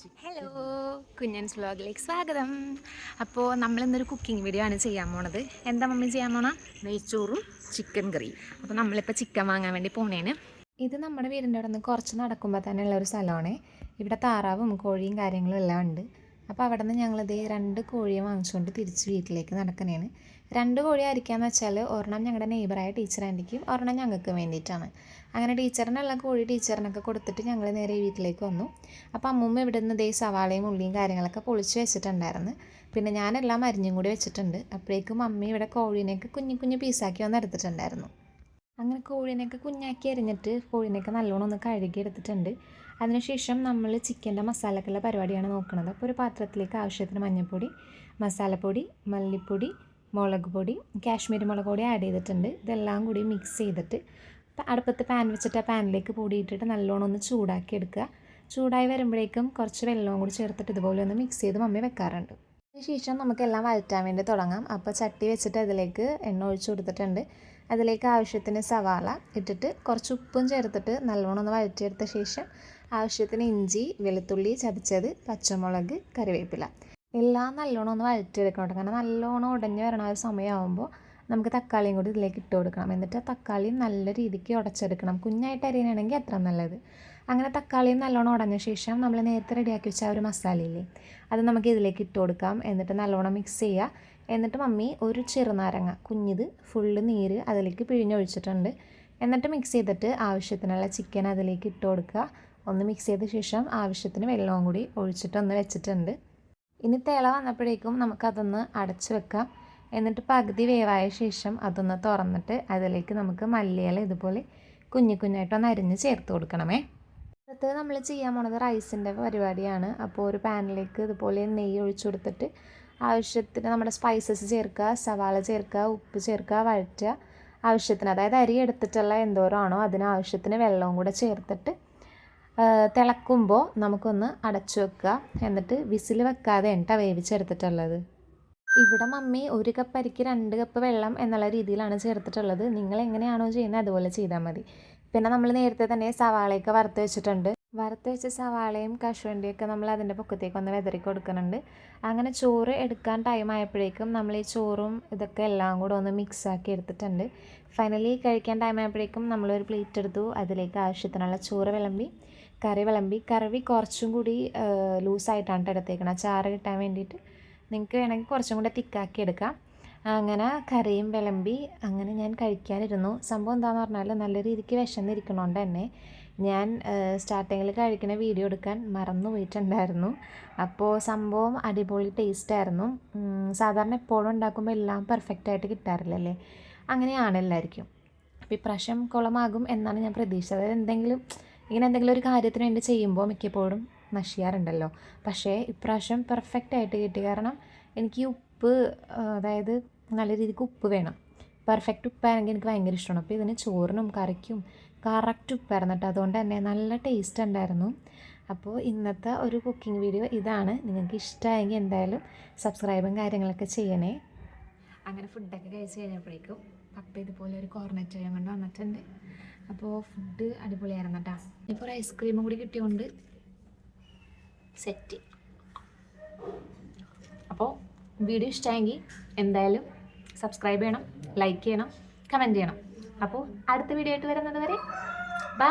Hello കുഞ്ഞൻസ് വ്ലോഗിലേക്ക് സ്വാഗതം. അപ്പോൾ നമ്മളിന്നൊരു cooking video ആണ് ചെയ്യാൻ പോണത്. എന്താ മമ്മി ചെയ്യാൻ പോണ? നെയ്ച്ചോറും ചിക്കൻ കറി അപ്പോൾ നമ്മളിപ്പോൾ ചിക്കൻ വാങ്ങാൻ വേണ്ടി പോണേന് ഇത് നമ്മുടെ വീടിന്റെ അവിടെ നിന്ന് കുറച്ച് നടക്കുമ്പോൾ തന്നെ ഉള്ള ഒരു സ്ഥലമാണ്. ഇവിടെ താറാവും കോഴിയും കാര്യങ്ങളും എല്ലാം ഉണ്ട്. അപ്പോൾ അവിടെ നിന്ന് ഞങ്ങളിത് രണ്ട് കോഴിയെ വാങ്ങിച്ചുകൊണ്ട് തിരിച്ച് വീട്ടിലേക്ക് നടക്കണേന് രണ്ട് കോഴി ആയിരിക്കാന്ന് വെച്ചാൽ ഒരെണ്ണം ഞങ്ങളുടെ നെയ്ബറായ ടീച്ചർ ആന്റിക്കും ഒരെണ്ണം ഞങ്ങൾക്ക് വേണ്ടിയിട്ടാണ്. അങ്ങനെ ടീച്ചറിനുള്ള കോഴി ടീച്ചറിനൊക്കെ കൊടുത്തിട്ട് ഞങ്ങൾ നേരെ വീട്ടിലേക്ക് വന്നു. അപ്പോൾ അമ്മൂമ്മ ഇവിടെ നിന്ന് ദേ സവാളയും ഉള്ളിയും കാര്യങ്ങളൊക്കെ പൊളിച്ച് വെച്ചിട്ടുണ്ടായിരുന്നു. പിന്നെ ഞാനെല്ലാം അരിഞ്ഞും കൂടി വെച്ചിട്ടുണ്ട്. അപ്പോഴേക്കും അമ്മ ഇവിടെ കോഴീനെയൊക്കെ കുഞ്ഞു കുഞ്ഞു പീസാക്കി വന്ന് എടുത്തിട്ടുണ്ടായിരുന്നു. അങ്ങനെ കോഴീനെയൊക്കെ കുഞ്ഞാക്കി അരിഞ്ഞിട്ട് കോഴീനെയൊക്കെ നല്ലോണം ഒന്ന് കഴുകി എടുത്തിട്ടുണ്ട് അതിനുശേഷം നമ്മൾ ചിക്കന്റെ മസാലക്കുള്ള പരിപാടിയാണ് നോക്കുന്നത് അപ്പോൾ ഒരു പാത്രത്തിലേക്ക് ആവശ്യത്തിന് മഞ്ഞൾപ്പൊടി മസാലപ്പൊടി മല്ലിപ്പൊടി മുളക് പൊടി കാശ്മീരി മുളക് പൊടി ആഡ് ചെയ്തിട്ടുണ്ട്. ഇതെല്ലാം കൂടി മിക്സ് ചെയ്തിട്ട് അടുപ്പത്ത് പാൻ വെച്ചിട്ട് ആ പാനിലേക്ക് പൊടി ഇട്ടിട്ട് നല്ലോണം ഒന്ന് ചൂടാക്കി എടുക്കുക. ചൂടായി വരുമ്പോഴേക്കും കുറച്ച് വെള്ളവും കൂടി ചേർത്തിട്ട് ഇതുപോലെ ഒന്ന് മിക്സ് ചെയ്ത് മമ്മി വെക്കാറുണ്ട്. അതിനുശേഷം നമുക്കെല്ലാം വഴറ്റാൻ വേണ്ടി തുടങ്ങാം. അപ്പോൾ ചട്ടി വെച്ചിട്ട് അതിലേക്ക് എണ്ണ ഒഴിച്ചു കൊടുത്തിട്ടുണ്ട്. അതിലേക്ക് ആവശ്യത്തിന് സവാള ഇട്ടിട്ട് കുറച്ച് ഉപ്പും ചേർത്തിട്ട് നല്ലോണം ഒന്ന് വഴറ്റിയെടുത്ത ശേഷം ആവശ്യത്തിന് ഇഞ്ചി വെളുത്തുള്ളി ചതച്ചത് പച്ചമുളക് കറിവേപ്പില. എല്ലാം നല്ലോണം ഒന്ന് വഴറ്റിയെടുക്കണം കാരണം നല്ലോണം ഉടഞ്ഞ് വരണ ഒരു സമയമാകുമ്പോൾ നമുക്ക് തക്കാളിയും കൂടി ഇതിലേക്ക് ഇട്ട് കൊടുക്കണം. എന്നിട്ട് തക്കാളി നല്ല രീതിക്ക് ഉടച്ചെടുക്കണം. കുഞ്ഞായിട്ട് അരിയണമെങ്കിൽ അത്ര നല്ലത്. അങ്ങനെ തക്കാളിയും നല്ലോണം ഉടഞ്ഞ ശേഷം നമ്മൾ നേരത്തെ റെഡിയാക്കി വെച്ച ഒരു മസാലയില്ലേ അത് നമുക്ക് ഇതിലേക്ക് ഇട്ട് കൊടുക്കാം. എന്നിട്ട് നല്ലോണം മിക്സ് ചെയ്യുക എന്നിട്ട് മമ്മി ഒരു ചെറുനാരങ്ങ കുഞ്ഞിത് ഫുള്ള് നീര് അതിലേക്ക് പിഴിഞ്ഞൊഴിച്ചിട്ടുണ്ട്. എന്നിട്ട് മിക്സ് ചെയ്തിട്ട് ആവശ്യത്തിനുള്ള ചിക്കൻ അതിലേക്ക് ഇട്ട് കൊടുക്കുക. ഒന്ന് മിക്സ് ചെയ്ത ശേഷം ആവശ്യത്തിന് വെള്ളവും കൂടി ഒഴിച്ചിട്ട് ഒന്ന് വെച്ചിട്ടുണ്ട്. ഇനി തിള വന്നപ്പോഴേക്കും നമുക്കതൊന്ന് അടച്ച് വെക്കാം. എന്നിട്ട് പകുതി വേവായ ശേഷം അതൊന്ന് തുറന്നിട്ട് അതിലേക്ക് നമുക്ക് മല്ലിയില ഇതുപോലെ കുഞ്ഞു കുഞ്ഞായിട്ടൊന്ന് അരിഞ്ഞ് ചേർത്ത് കൊടുക്കണമേ. അടുത്ത് നമ്മൾ ചെയ്യാൻ പോണത് റൈസിന്റെ പരിപാടിയാണ്. അപ്പോൾ ഒരു പാനിലേക്ക് ഇതുപോലെ നെയ്യ് ഒഴിച്ചു കൊടുത്തിട്ട് ആവശ്യത്തിന് നമ്മുടെ സ്പൈസസ് ചേർക്കുക സവാള ചേർക്കുക ഉപ്പ് ചേർക്കുക വഴറ്റുക. ആവശ്യത്തിന് അതായത് അരി എടുത്തിട്ടുള്ള എന്തോരമാണോ അതിന് ആവശ്യത്തിന് വെള്ളവും കൂടെ ചേർത്തിട്ട് തിളക്കുമ്പോൾ നമുക്കൊന്ന് അടച്ചു വെക്കുക. എന്നിട്ട് വിസിൽ വെക്കാതെ എണ്ണ വേവിച്ചെടുത്തിട്ടുള്ളത്. ഇവിടെ മമ്മി ഒരു കപ്പ് അരിക്ക് രണ്ട് കപ്പ് വെള്ളം എന്നുള്ള രീതിയിലാണ് ചേർത്തിട്ടുള്ളത്. നിങ്ങൾ എങ്ങനെയാണോ ചെയ്യുന്നത് അതുപോലെ ചെയ്താൽ മതി. പിന്നെ നമ്മൾ നേരത്തെ തന്നെ സവാളയൊക്കെ വറുത്ത് വെച്ചിട്ടുണ്ട്. വറുത്ത് വെച്ച സവാളയും കശുവണ്ടിയൊക്കെ നമ്മൾ അതിന്റെ പൊക്കത്തേക്ക് ഒന്ന് വെതറി കൊടുക്കുന്നുണ്ട്. അങ്ങനെ ചോറ് എടുക്കാൻ ടൈം ആയപ്പോഴേക്കും നമ്മൾ ഈ ചോറും ഇതൊക്കെ എല്ലാം കൂടെ ഒന്ന് മിക്സ് ആക്കി എടുത്തിട്ടുണ്ട്. ഫൈനലി കഴിക്കാൻ ടൈം ആയപ്പോഴേക്കും നമ്മളൊരു പ്ലേറ്റ് എടുത്തു. അതിലേക്ക് ആവശ്യത്തിനുള്ള ചോറ് വിളമ്പി കറി വിളമ്പി. കറി കുറച്ചും കൂടി ലൂസായിട്ടാണ് ട്ടോ എടുത്തേക്കണം. ചാറ് കിട്ടാൻ വേണ്ടിയിട്ട് നിങ്ങൾക്ക് വേണമെങ്കിൽ കുറച്ചും കൂടി തിക്കാക്കി എടുക്കാം. അങ്ങനെ കറിയും വിളമ്പി. അങ്ങനെ ഞാൻ കഴിക്കാനിരുന്നു. സംഭവം എന്താണെന്ന് പറഞ്ഞാൽ നല്ല രീതിക്ക് വിശന്നിരിക്കണോണ്ട് തന്നെ ഞാൻ സ്റ്റാർട്ടിങ്ങിൽ കഴിക്കുന്ന വീഡിയോ എടുക്കാൻ മറന്നു പോയിട്ടുണ്ടായിരുന്നു. അപ്പോൾ സംഭവം അടിപൊളി ടേസ്റ്റ് ആയിരുന്നു. സാധാരണ എപ്പോഴും ഉണ്ടാക്കുമ്പോൾ എല്ലാം പെർഫെക്റ്റ് ആയിട്ട് കിട്ടാറില്ലല്ലേ അങ്ങനെയാണ് എല്ലാവർക്കും അപ്പോൾ ഇപ്രാവശ്യം കുളമാകും എന്നാണ് ഞാൻ പ്രതീക്ഷിച്ചത്. എന്തെങ്കിലും ഇങ്ങനെ എന്തെങ്കിലും ഒരു കാര്യത്തിന് വേണ്ടി ചെയ്യുമ്പോൾ മിക്കപ്പോഴും നശിയാറുണ്ടല്ലോ. പക്ഷേ ഇപ്രാവശ്യം പെർഫെക്റ്റ് ആയിട്ട് കിട്ടി. കാരണം എനിക്ക് ഉപ്പ് അതായത് നല്ല രീതിക്ക് ഉപ്പ് വേണം. പെർഫെക്റ്റ് ഉപ്പാണെങ്കിൽ എനിക്ക് ഭയങ്കര ഇഷ്ടമാണ്. അപ്പോൾ ഇതിന് ചോറിനും കറിക്കും കറക്റ്റ് ഉപ്പായിരുന്നു കേട്ടോ. അതുകൊണ്ട് തന്നെ നല്ല ടേസ്റ്റ് ഉണ്ടായിരുന്നു. അപ്പോൾ ഇന്നത്തെ ഒരു കുക്കിംഗ് വീഡിയോ ഇതാണ്. നിങ്ങൾക്ക് ഇഷ്ടമായെങ്കിൽ എന്തായാലും സബ്സ്ക്രൈബും കാര്യങ്ങളൊക്കെ ചെയ്യണേ. അങ്ങനെ ഫുഡൊക്കെ കഴിച്ച് കഴിഞ്ഞപ്പോഴേക്കും പപ്പ ഇതുപോലെ ഒരു കോർണറ്റ് ചെയ്യാൻ കൊണ്ട് വന്നിട്ടുണ്ട്. അപ്പോൾ ഫുഡ് അടിപൊളിയായിരുന്നു കേട്ടോ ഇപ്പോൾ ഒരു ഐസ്ക്രീമും കൂടി കിട്ടിയോണ്ട് സെറ്റ് അപ്പോൾ വീഡിയോ ഇഷ്ടമായെങ്കിൽ എന്തായാലും സബ്സ്ക്രൈബ് ചെയ്യണം ലൈക്ക് ചെയ്യണം കമന്റ് ചെയ്യണം. അപ്പോൾ അടുത്ത വീഡിയോ ആയിട്ട് വരുന്നത് വരെ ബൈ